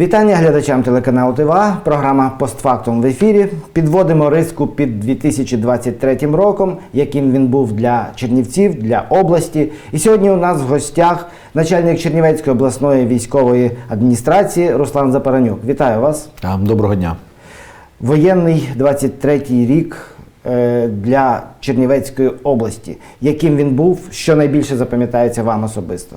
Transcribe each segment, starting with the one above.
Вітання глядачам телеканалу ТВА. Програма Постфактум в ефірі. Підводимо риску під 2023 роком, яким він був для Чернівців, для області. І сьогодні у нас в гостях начальник Чернівецької обласної військової адміністрації Руслан Запаранюк. Вітаю вас. Доброго дня. Воєнний 23-й рік е, для Чернівецької області. Яким він був, що найбільше запам'ятається вам особисто?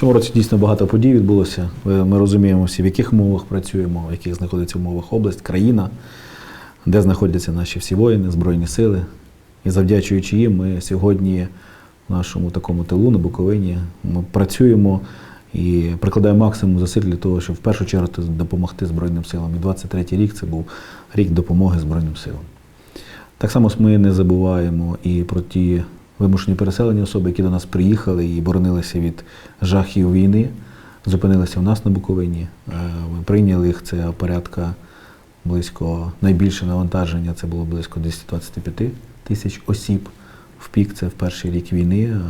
В цьому році дійсно багато подій відбулося. Ми розуміємо всі, в яких умовах працюємо, в яких знаходиться умовах область, країна, де знаходяться наші всі воїни, збройні сили. І завдячуючи їм, ми сьогодні в нашому такому тилу на Буковині ми працюємо і прикладаємо максимум зусиль для того, щоб в першу чергу допомогти Збройним силам. І 23-й рік це був рік допомоги Збройним силам. Так само ми не забуваємо і про ті вимушені переселені особи, які до нас приїхали і боронилися від жахів війни, зупинилися у нас на Буковині. Е, Ми прийняли їх, це порядка близько найбільше навантаження, це було близько 225 тисяч осіб в пік, це в перший рік війни. Е,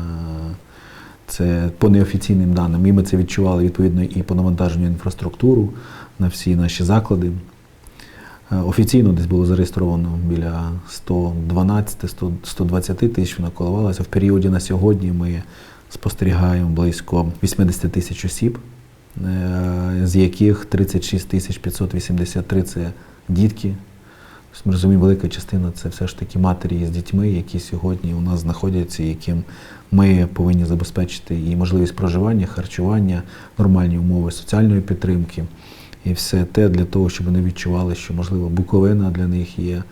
Це по неофіційним даним. І ми це відчували відповідно і по навантаженню інфраструктуру на всі наші заклади. Е, Офіційно десь було зареєстровано біля 112-120 тисяч, вона коливалася. В періоді на сьогодні ми спостерігаємо близько 80 тисяч осіб, е, з яких 36 тисяч 583 це дітки. Ми розуміємо, велика частина це все ж таки матері з дітьми, які сьогодні у нас знаходяться, яким ми повинні забезпечити і можливість проживання, харчування, нормальні умови соціальної підтримки. І все те для того, щоб вони відчували, що можливо Буковина для них є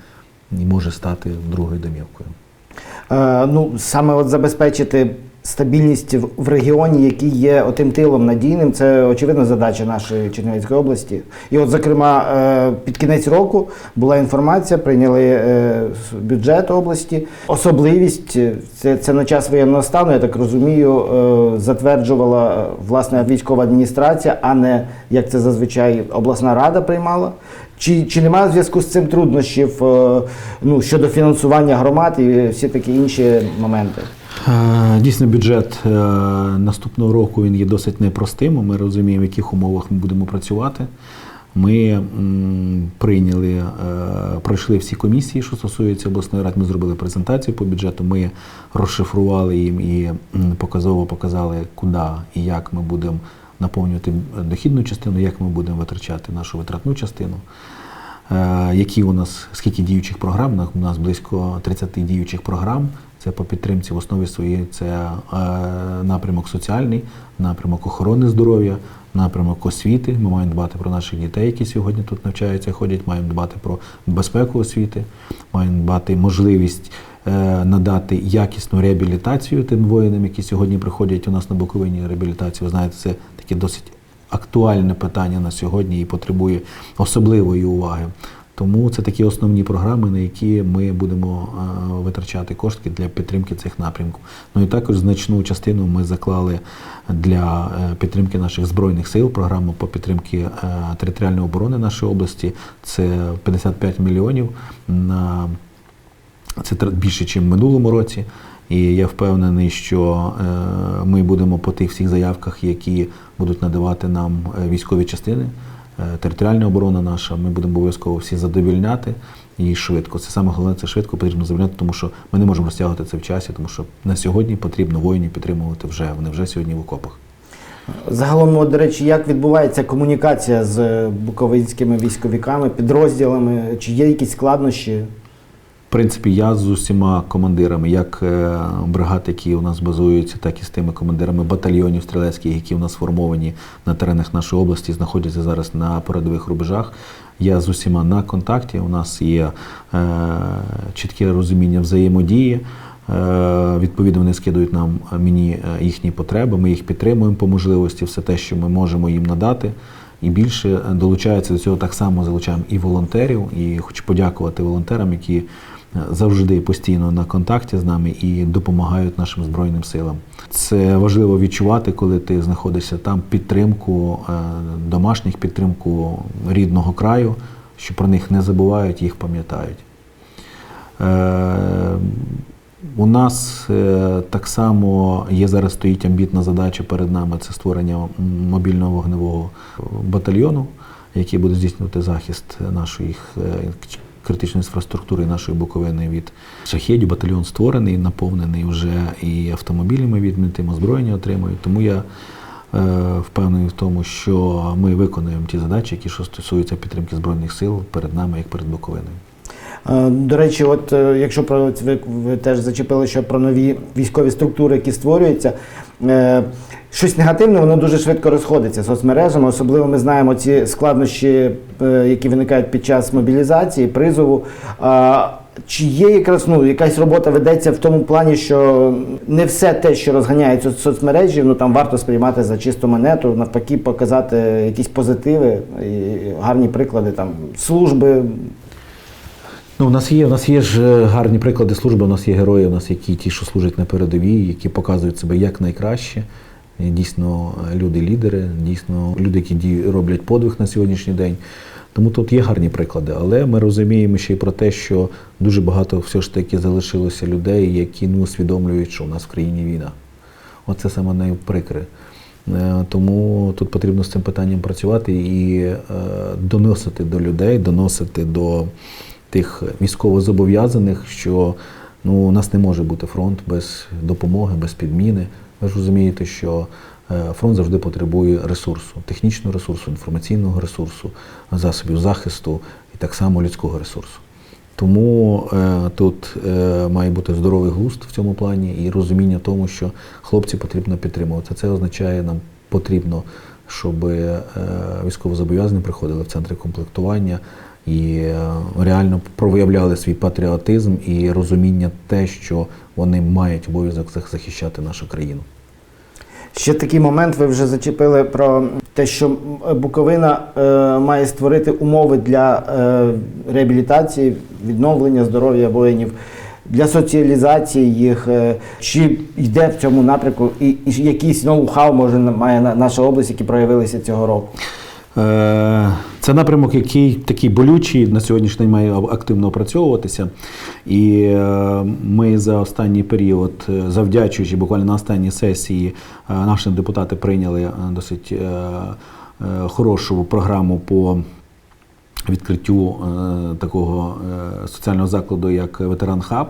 і може стати другою домівкою. Е, ну, саме от забезпечити стабільність в- регіоні, який є отим тилом надійним, це очевидна задача нашої Чернівецької області. І от, зокрема, е, під кінець року була інформація, прийняли е, бюджет області. Особливість е, це, це на час воєнного стану, я так розумію, затверджувала власне військова адміністрація, а не як це зазвичай обласна рада приймала. Чи, чи немає зв'язку з цим труднощів ну, щодо фінансування громад і всі такі інші моменти? Е, Дійсно, бюджет е, наступного року він є досить непростим. Ми розуміємо, в яких умовах ми будемо працювати. Ми прийняли, е, пройшли всі комісії, що стосується обласної ради. Ми зробили презентацію по бюджету. Ми розшифрували їм і показово показали, куди і як ми будемо наповнювати дохідну частину, як ми будемо витрачати нашу витратну частину. Які у нас скільки діючих програм? У нас близько 30 діючих програм. Це по підтримці в основі своєї це е, напрямок соціальний, напрямок охорони здоров'я, напрямок освіти. Ми маємо дбати про наших дітей, які сьогодні тут навчаються, ходять. Маємо дбати про безпеку освіти, маємо дбати можливість е, надати якісну реабілітацію тим воїнам, які сьогодні приходять у нас на Буковині реабілітацію. Ви знаєте, це таке досить актуальне питання на сьогодні і потребує особливої уваги. Тому це такі основні програми, на які ми будемо е, витрачати кошти для підтримки цих напрямків. Ну і також значну частину ми заклали для е, підтримки наших збройних сил. Програму по підтримці е, територіальної оборони нашої області. Це 55 мільйонів на це більше, ніж в минулому році. І я впевнений, що ми будемо по тих всіх заявках, які будуть надавати нам військові частини, територіальна оборона наша, ми будемо обов'язково всі задовільняти і швидко. Це саме головне, це швидко потрібно задовільняти, тому що ми не можемо розтягувати це в часі, тому що на сьогодні потрібно воїнів підтримувати вже. Вони вже сьогодні в окопах. Загалом, до речі, як відбувається комунікація з е, буковинськими військовиками, підрозділами? Чи є якісь складнощі? В принципі, я з усіма командирами, як е, бригад, які у нас базуються, так і з тими командирами батальйонів стрілецьких, які у нас сформовані на теренах нашої області, знаходяться зараз на передових рубежах. Я з усіма на контакті. У нас є е, чітке розуміння взаємодії. Е, Відповідно, вони скидують нам е, мені їхні потреби. Ми їх підтримуємо по можливості, все те, що ми можемо їм надати. І більше долучаються до цього так само залучаємо і волонтерів. І хочу подякувати волонтерам, які завжди постійно на контакті з нами і допомагають нашим збройним силам. Це важливо відчувати, коли ти знаходишся там підтримку е, домашніх, підтримку рідного краю, що про них не забувають, їх пам'ятають. Е, У нас е, так само є зараз стоїть амбітна задача перед нами це створення мобільного вогневого батальйону, який буде здійснювати захист нашої е, критичної інфраструктури нашої Буковини від шахедів. Батальйон створений, наповнений вже і автомобілями відмінтим, озброєння отримують. Тому я е, впевнений в тому, що ми виконуємо ті задачі, які що стосуються підтримки збройних сил перед нами, як перед Буковиною. Е, До речі, от е, якщо про ви, теж зачепили, що про нові військові структури, які створюються, щось негативне, воно дуже швидко розходиться соцмережами. Особливо ми знаємо ці складнощі, е, які виникають під час мобілізації, призову. Чи є якраз ну, якась робота ведеться в тому плані, що не все те, що розганяється в соцмережі, ну там варто сприймати за чисту монету, навпаки, показати якісь позитиви і гарні приклади там служби, Ну, у нас є, у нас є ж е, гарні приклади служби, у нас є герої, у нас які ті, що служать на передовій, які показують себе як найкраще. Дійсно, е, люди-лідери, дійсно люди, які роблять подвиг на сьогоднішній день. Тому тут є гарні приклади. Але ми розуміємо ще й про те, що дуже багато все ж таки залишилося людей, які не усвідомлюють, що у нас в країні війна. Оце саме найприкре. Е, Тому тут потрібно з цим питанням працювати і доносити до людей, доносити до тих військовозобов'язаних, що ну, у нас не може бути фронт без допомоги, без підміни. Ви ж розумієте, що е, фронт завжди потребує ресурсу, технічного ресурсу, інформаційного ресурсу, засобів захисту і так само людського ресурсу. Тому е, тут е, має бути здоровий глузд в цьому плані і розуміння тому, що хлопці потрібно підтримувати. Це означає, нам потрібно, щоб е, військовозобов'язані приходили в центри комплектування і е, реально проявляли свій патріотизм і розуміння те, що вони мають обов'язок захищати нашу країну. Ще такий момент ви вже зачепили про те, що Буковина е, має створити умови для е, реабілітації, відновлення здоров'я воїнів, для соціалізації їх. Е, чи йде в цьому напрямку, і, і якийсь ноу-хау може має на- наша область, які проявилися цього року? Е, Це напрямок, який такий болючий на сьогоднішній день має активно опрацьовуватися. І е, ми за останній період, е, завдячуючи буквально на останній сесії, наші депутати прийняли досить хорошу програму по відкриттю такого соціального закладу, як ветеран хаб.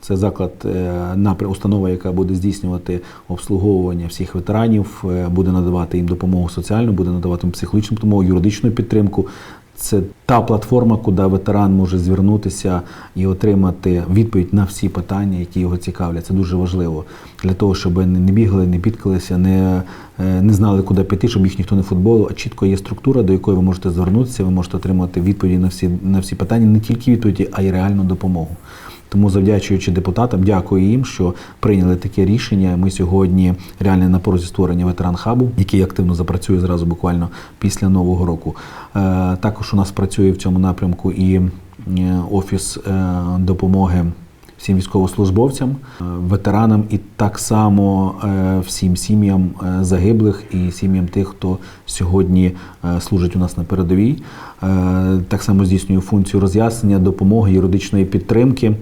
Це заклад, е, установа, яка буде здійснювати обслуговування всіх ветеранів, е, буде надавати їм допомогу соціальну, буде надавати їм психологічну допомогу, юридичну підтримку. Це та платформа, куди ветеран може звернутися і отримати відповідь на всі питання, які його цікавлять. Це дуже важливо для того, щоб не бігали, не бідкалися, не, е, не знали, куди піти, щоб їх ніхто не футболив. А чітко є структура, до якої ви можете звернутися, ви можете отримати відповіді на всі на всі питання, не тільки відповіді, а й реальну допомогу. Тому, завдячуючи депутатам, дякую їм, що прийняли таке рішення. Ми сьогодні реально на порозі створення ветеран хабу, який активно запрацює зразу буквально після нового року. Е, Також у нас працює в цьому напрямку і е, офіс е, допомоги. Всім військовослужбовцям, ветеранам і так само всім сім'ям загиблих і сім'ям тих, хто сьогодні служить у нас на передовій. Так само здійснює функцію роз'яснення, допомоги, юридичної підтримки.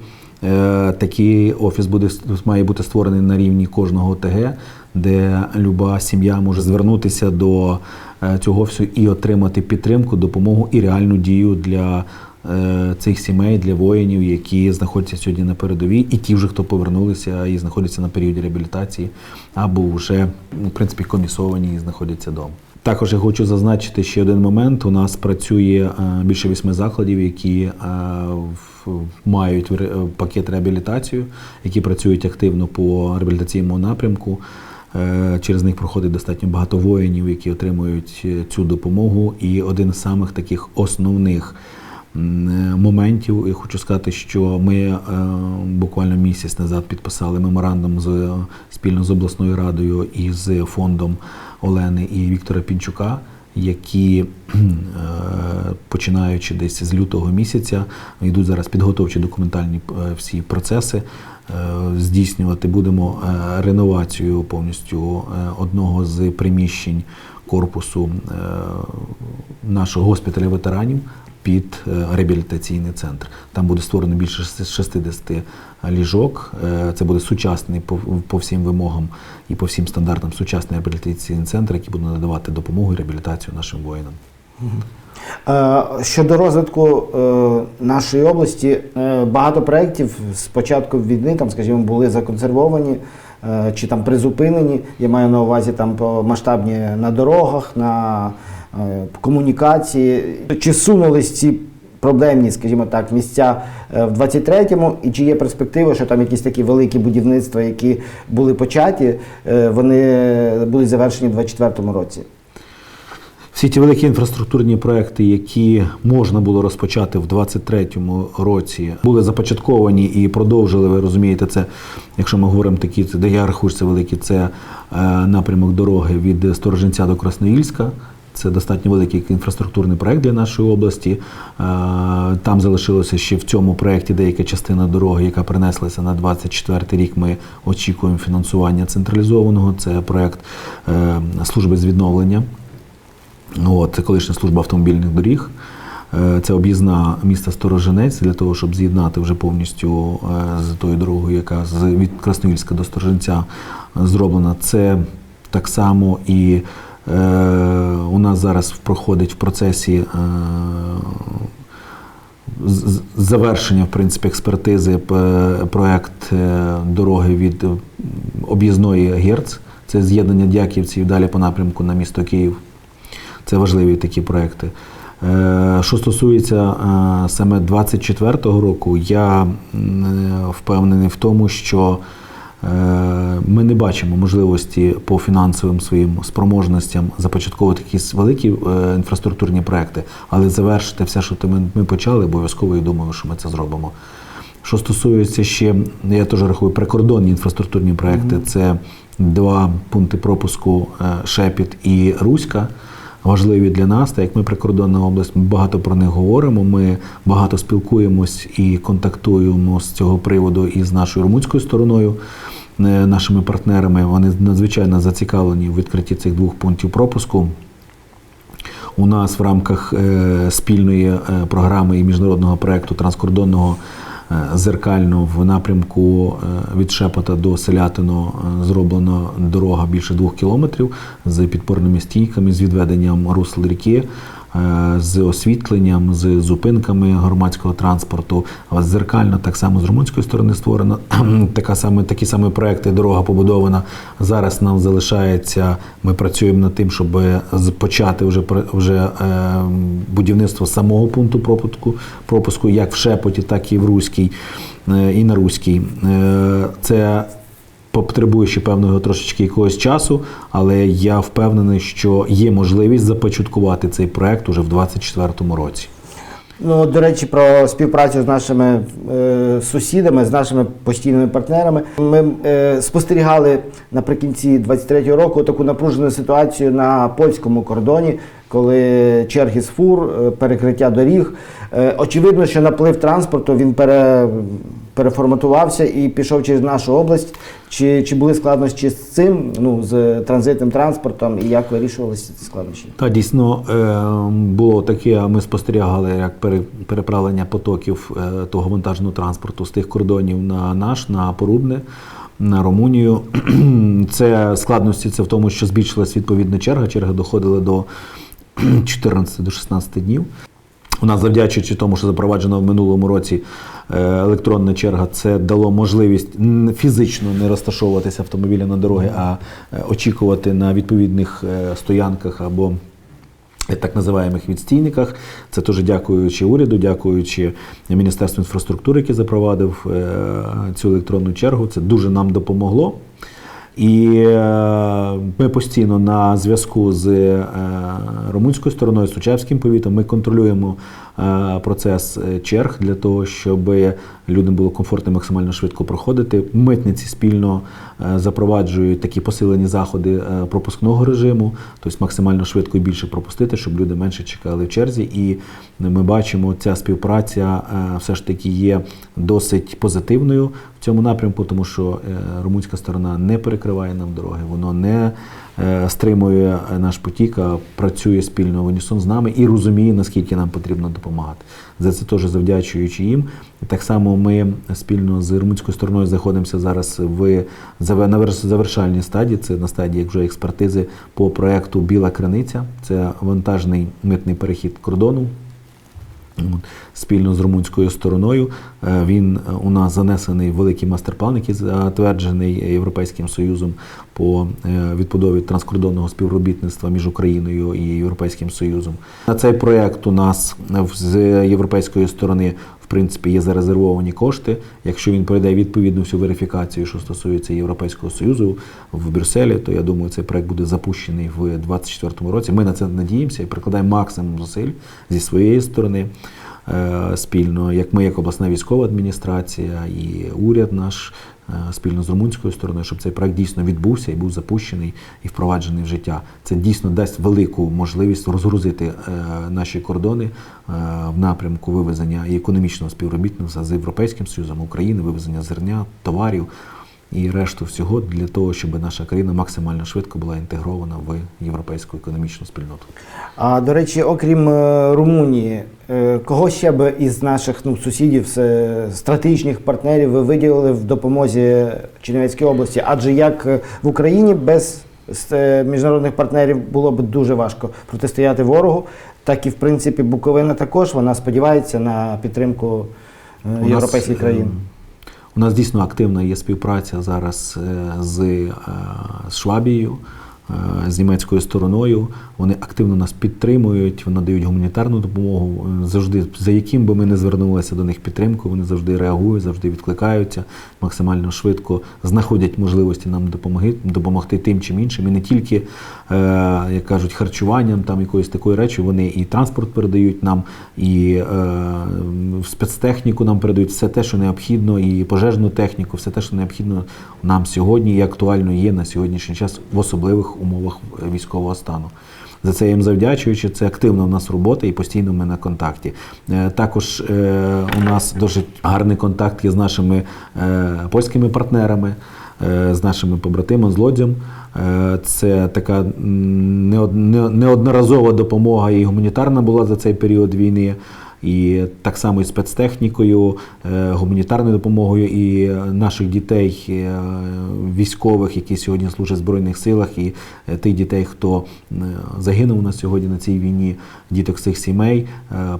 Е, Такий офіс буде має бути створений на рівні кожного ОТГ, де люба сім'я може звернутися до е, цього офісу і отримати підтримку, допомогу і реальну дію для е, цих сімей, для воїнів, які знаходяться сьогодні на передовій, і ті вже, хто повернулися і знаходяться на періоді реабілітації, або вже в принципі комісовані і знаходяться вдома. Також я хочу зазначити ще один момент. У нас працює е, більше вісьми закладів, які е, мають пакет реабілітацію, які працюють активно по реабілітаційному напрямку. Е, Через них проходить достатньо багато воїнів, які отримують цю допомогу. І один з самих таких основних моментів, я хочу сказати, що ми е, буквально місяць назад підписали меморандум з спільно з обласною радою і з фондом Олени і Віктора Пінчука. Які е, починаючи десь з лютого місяця йдуть зараз підготовчі документальні е, всі процеси. е, Здійснювати будемо е, реновацію повністю е, одного з приміщень корпусу е, нашого госпіталя ветеранів. Під е, реабілітаційний центр. Там буде створено більше 60 ліжок. Е, Це буде сучасний по, всім вимогам і по всім стандартам сучасний реабілітаційний центр, який буде надавати допомогу і реабілітацію нашим воїнам. Е, Щодо розвитку е, нашої області, е, багато проєктів з початку війни, там, скажімо, були законсервовані е, чи там призупинені. Я маю на увазі там масштабні на дорогах, на е, комунікації. Чи сунулись ці проблемні, скажімо так, місця е, в 23-му, і чи є перспектива, що там якісь такі великі будівництва, які були початі, е, вони будуть завершені в 24-му році? Всі ті великі інфраструктурні проекти, які можна було розпочати в 23-му році, були започатковані і продовжили. Ви розумієте, це, якщо ми говоримо такі, це де я це великі, це е, напрямок дороги від Сторожинця до Красноїльська. Це достатньо великий інфраструктурний проект для нашої області. Е, Там залишилося ще в цьому проєкті деяка частина дороги, яка принеслася на 24 рік. Ми очікуємо фінансування централізованого. Це проєкт е, служби з відновлення. От, це колишня служба автомобільних доріг. Е, Це об'їзна міста Сторожинець для того, щоб з'єднати вже повністю з тою дорогою, яка від Красноїльська до Сторожинця е, зроблена. Це так само і у нас зараз проходить в процесі е, завершення в принципі експертизи п- проект е, дороги від е, об'їзної Герц. Це з'єднання Дяківців далі по напрямку на місто Київ. Це важливі такі проекти. Е, Що стосується е, саме 24-го року, я е, впевнений в тому, що е, ми не бачимо можливості по фінансовим своїм спроможностям започатковувати якісь великі е, інфраструктурні проекти, але завершити все, що ми, ми почали, обов'язково і думаю, що ми це зробимо. Що стосується ще, я теж рахую, прикордонні інфраструктурні проекти, це два пункти пропуску е, Шепіт і Руська. Важливі для нас, так як ми прикордонна область, ми багато про них говоримо. Ми багато спілкуємось і контактуємо з цього приводу і з нашою румунською стороною, е, нашими партнерами. Вони надзвичайно зацікавлені в відкритті цих двох пунктів пропуску. У нас в рамках е, спільної е, програми і міжнародного проєкту транскордонного зеркально в напрямку е, від Шепота до Селятино е, зроблена дорога більше двох кілометрів з підпорними стійками, з відведенням русл ріки. Е, З освітленням, з зупинками громадського транспорту, зеркально так само з румунської сторони створено така саме такі самі проекти. Дорога побудована. Зараз нам залишається. Ми працюємо над тим, щоб почати вже вже е, будівництво самого пункту пропуску, пропуску, як в Шепоті, так і в Руській, е, і на Руській. Це потребує ще певного трошечки якогось часу, але я впевнений, що є можливість започаткувати цей проект уже в 2024 році. Ну, до речі, про співпрацю з нашими е, сусідами, з нашими постійними партнерами. Ми е, спостерігали наприкінці 23-го року таку напружену ситуацію на польському кордоні, коли черги з фур, е, перекриття доріг. Е, очевидно, що наплив транспорту він пере, переформатувався і пішов через нашу область. Чи, чи були складнощі з цим, ну, з транзитним транспортом, і як вирішувалися ці складнощі? Та дійсно е, було таке. Ми спостерігали як переправлення потоків е, того вантажного транспорту з тих кордонів на наш, на Порубне, на Румунію. Це складності це в тому, що збільшилась відповідна черга. Черга доходила до 14 до 16 днів. У нас, завдячуючи тому, що запроваджено в минулому році е, електронна черга, це дало можливість фізично не розташовуватися автомобіля на дороги, а е, очікувати на відповідних е, стоянках або так називаємих відстійниках. Це теж дякуючи уряду, дякуючи Міністерству інфраструктури, яке запровадив цю електронну чергу. Це дуже нам допомогло. І е, ми постійно на зв'язку з е, румунською стороною, з Сучавським повітом. Ми контролюємо е, процес черг для того, щоб людям було комфортно максимально швидко проходити. Митниці спільно запроваджують такі посилені заходи пропускного режиму, тобто максимально швидко і більше пропустити, щоб люди менше чекали в черзі. І ми бачимо, ця співпраця все ж таки є досить позитивною цьому. напрямку, тому що е, румунська сторона не перекриває нам дороги, воно не е, стримує наш потік, а працює спільно унісон з нами і розуміє, наскільки нам потрібно допомагати. За це теж завдячуючи їм. Так само ми спільно з румунською стороною знаходимося зараз в заве- завершальній стадії. Це на стадії вже експертизи по проекту Біла криниця. Це вантажний митний перехід кордону. Спільно з румунською стороною Е, він е, у нас занесений великий мастер-план, який затверджений Європейським Союзом по е, відбудові транскордонного співробітництва між Україною і Європейським Союзом. На цей проект у нас з європейської сторони принципі є зарезервовані кошти. Якщо він пройде відповідну всю верифікацію, що стосується Європейського Союзу в Брюсселі, то я думаю, цей проект буде запущений в 2024 році. Ми на це надіємося і прикладаємо максимум зусиль зі своєї сторони спільно, як ми, як обласна військова адміністрація і уряд наш е, спільно з румунською стороною, щоб цей проект дійсно відбувся і був запущений і впроваджений в життя. Це дійсно дасть велику можливість розгрузити е, наші кордони е, в напрямку вивезення і економічного співробітництва з Європейським Союзом України, вивезення зерня, товарів. І решту всього для того, щоб наша країна максимально швидко була інтегрована в європейську економічну спільноту. А до речі, окрім е, Румунії, е, кого ще б із наших ну, сусідів, стратегічних партнерів ви виділили в допомозі Чернівецькій області? Адже як е, в Україні без е, міжнародних партнерів було б дуже важко протистояти ворогу, так і в принципі Буковина також вона сподівається на підтримку е, європейських е, країн. У нас дійсно активна є співпраця зараз е, з, е, з Швабією, е, з німецькою стороною. Вони активно нас підтримують, вони дають гуманітарну допомогу. Завжди, за яким би ми не звернулися до них підтримку, вони завжди реагують, завжди відкликаються, максимально швидко знаходять можливості нам допомогти, допомогти тим чим іншим. І не тільки, е, як кажуть, харчуванням, там якоюсь такою речі, вони і транспорт передають нам, і е, спецтехніку нам передають все те, що необхідно, і пожежну техніку, все те, що необхідно нам сьогодні і актуально є на сьогоднішній час в особливих умовах військового стану. За це їм завдячуючи, це активна у нас робота і постійно ми на контакті. Е, Також е, у нас досить гарний контакт є з нашими е, польськими партнерами, з нашими побратимами, з Лодзем. Е, Це така неодноразова допомога і гуманітарна була за цей період війни. І так само і спецтехнікою, е, гуманітарною допомогою і наших дітей, е, військових, які сьогодні служать в Збройних силах, і е, тих дітей, хто загинув загинув на сьогодні на цій війні, діток цих сімей.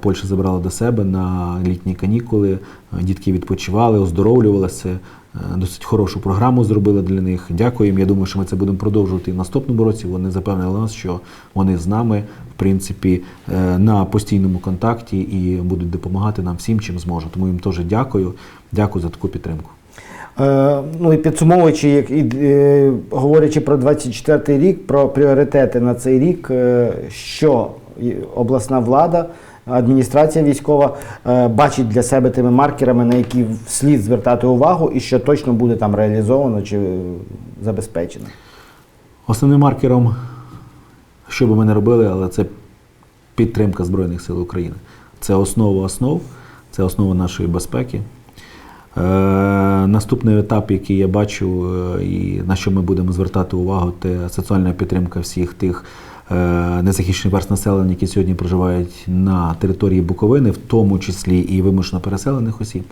Польща забрала до себе на літні канікули. Дітки відпочивали, оздоровлювалися. Е, Досить хорошу програму зробили для них. Дякуємо. Я думаю, що ми це будемо продовжувати і в наступному році. Вони запевнили нас, що вони з нами, в принципі, е, на постійному контакті і будуть допомагати нам всім, чим зможуть. Тому їм теж дякую. Дякую за таку підтримку. Е, ну і підсумовуючи, як і говорячи про 24 рік, про пріоритети на цей рік, що обласна влада, адміністрація військова е, бачить для себе тими маркерами, на які слід звертати увагу, і що точно буде там реалізовано чи забезпечено. Основним маркером, що би ми не робили, але це підтримка Збройних сил України. Це основа основ, це основа нашої безпеки. Е, наступний етап, який я бачу, е, і на що ми будемо звертати увагу, це соціальна підтримка всіх тих незахищених верст населення, які сьогодні проживають на території Буковини, в тому числі і вимушено переселених осіб,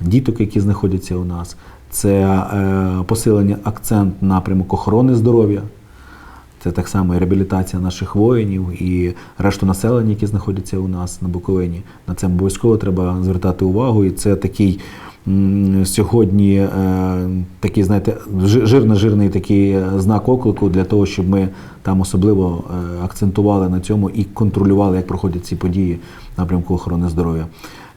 діток, які знаходяться у нас. Це е, посилення акцент напрямок охорони здоров'я. Це так само і реабілітація наших воїнів і решту населення, які знаходяться у нас на Буковині. На це обов'язково треба звертати увагу. І це такий сьогодні е, такий, знаєте, жи- жирно-жирний такий е, знак оклику для того, щоб ми там особливо е, акцентували на цьому і контролювали, як проходять ці події напрямку охорони здоров'я.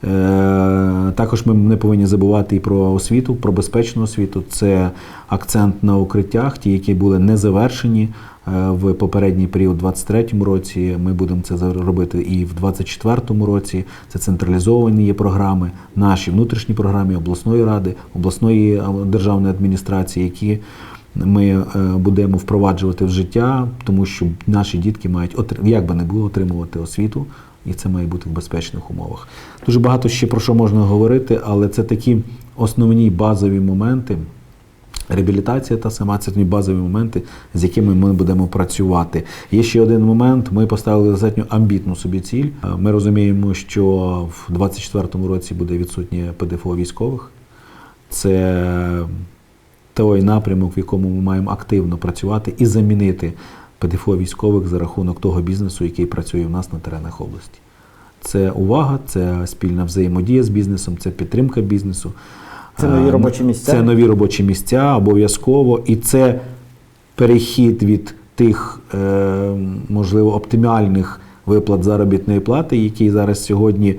Е, Також ми не повинні забувати і про освіту, про безпечну освіту. Це акцент на укриттях, ті, які були не завершені е, в попередній період, у 23-му році. Ми будемо це робити і в 24-му році. Це централізовані є програми, наші внутрішні програми обласної ради, обласної державної адміністрації, які ми е, будемо впроваджувати в життя, тому що наші дітки мають як би не було отримувати освіту, і це має бути в безпечних умовах. Дуже багато ще про що можна говорити, але це такі основні базові моменти. Реабілітація та сама це базові моменти, з якими ми будемо працювати. Є ще один момент. Ми поставили достатньо амбітну собі ціль. Е, Ми розуміємо, що в 2024 році буде відсутнє ПДФО військових. Це той напрямок, в якому ми маємо активно працювати і замінити ПДФО військових за рахунок того бізнесу, який працює в нас на теренах області. Це увага, це спільна взаємодія з бізнесом, це підтримка бізнесу. Це нові Е, робочі місця? Це нові робочі місця обов'язково. І це перехід від тих, е, можливо, оптимальних виплат заробітної плати, які зараз сьогодні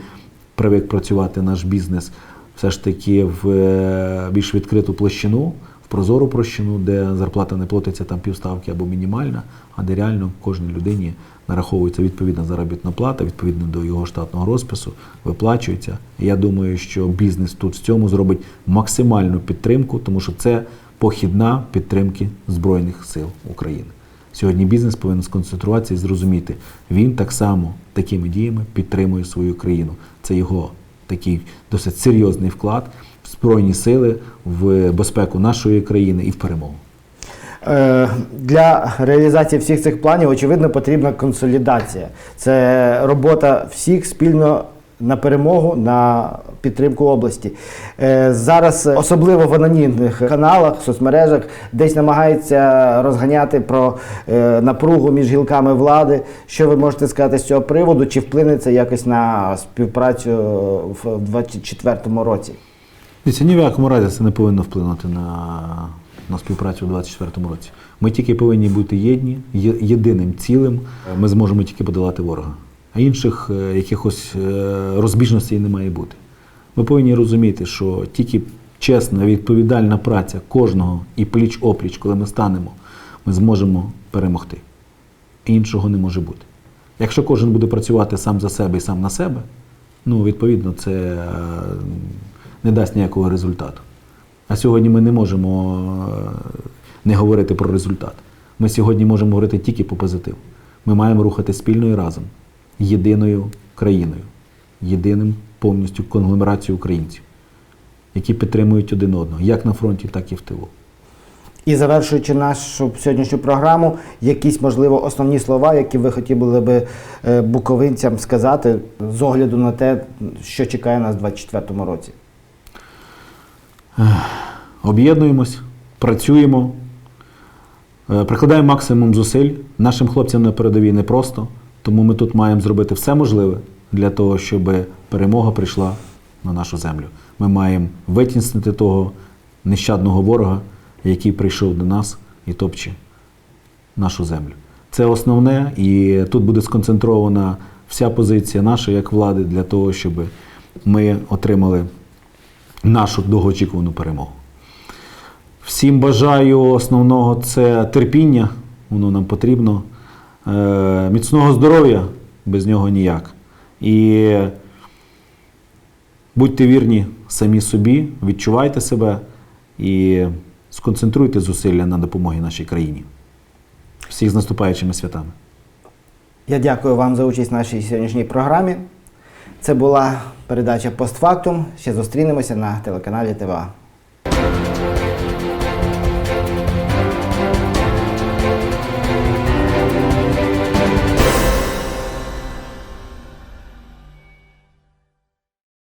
привик працювати наш бізнес, все ж таки в е, більш відкриту площину, в прозору площину, де зарплата не платиться там півставки або мінімальна, а де реально кожній людині нараховується відповідна заробітна плата, відповідно до його штатного розпису, виплачується. Я думаю, що бізнес тут в цьому зробить максимальну підтримку, тому що це похідна підтримки Збройних сил України. Сьогодні бізнес повинен сконцентруватися і зрозуміти, він так само такими діями підтримує свою країну. Це його такий досить серйозний вклад збройні сили, в безпеку нашої країни і в перемогу. Е, Для реалізації всіх цих планів, очевидно, потрібна консолідація. Це робота всіх спільно на перемогу, на підтримку області. Е, Зараз, е, особливо в анонімних каналах, соцмережах, десь намагаються розганяти про напругу між гілками влади. Що ви можете сказати з цього приводу? Чи вплине це якось на співпрацю в 2024 році? Дивіться, ні в якому разі це не повинно вплинути на, на співпрацю у 2024 році. Ми тільки повинні бути єдні, є- єдиним цілим. Ми зможемо тільки подолати ворога. А інших е, якихось е, розбіжностей не має бути. Ми повинні розуміти, що тільки чесна, відповідальна праця кожного і пліч опліч, коли ми станемо, ми зможемо перемогти. Іншого не може бути. Якщо кожен буде працювати сам за себе і сам на себе, ну, відповідно, це е, не дасть ніякого результату. А сьогодні ми не можемо е, не говорити про результат. Ми сьогодні можемо говорити тільки по позитиву. Ми маємо рухати спільно і разом, єдиною країною, єдиним повністю конгломерацією українців, які підтримують один одного, як на фронті, так і в тилу. І завершуючи нашу сьогоднішню програму, якісь можливо основні слова, які ви хотіли би е, буковинцям сказати з огляду на те, що чекає нас у 2024 році. Об'єднуємось, працюємо, е, прикладаємо максимум зусиль. Нашим хлопцям на передовій непросто, тому ми тут маємо зробити все можливе для того, щоб перемога прийшла на нашу землю. Ми маємо витіснити того нещадного ворога, який прийшов до нас і топче нашу землю. Це основне, і тут буде сконцентрована вся позиція наша як влади для того, щоб ми отримали нашу довгоочікувану перемогу. Всім бажаю основного це терпіння, воно нам потрібно. Е, міцного здоров'я, без нього ніяк. І будьте вірні самі собі, відчувайте себе і сконцентруйте зусилля на допомогі нашій країні. Всіх з наступаючими святами. Я дякую вам за участь в нашій сьогоднішній програмі. Це була Передача постфактум. Ще зустрінемося на телеканалі ТВА.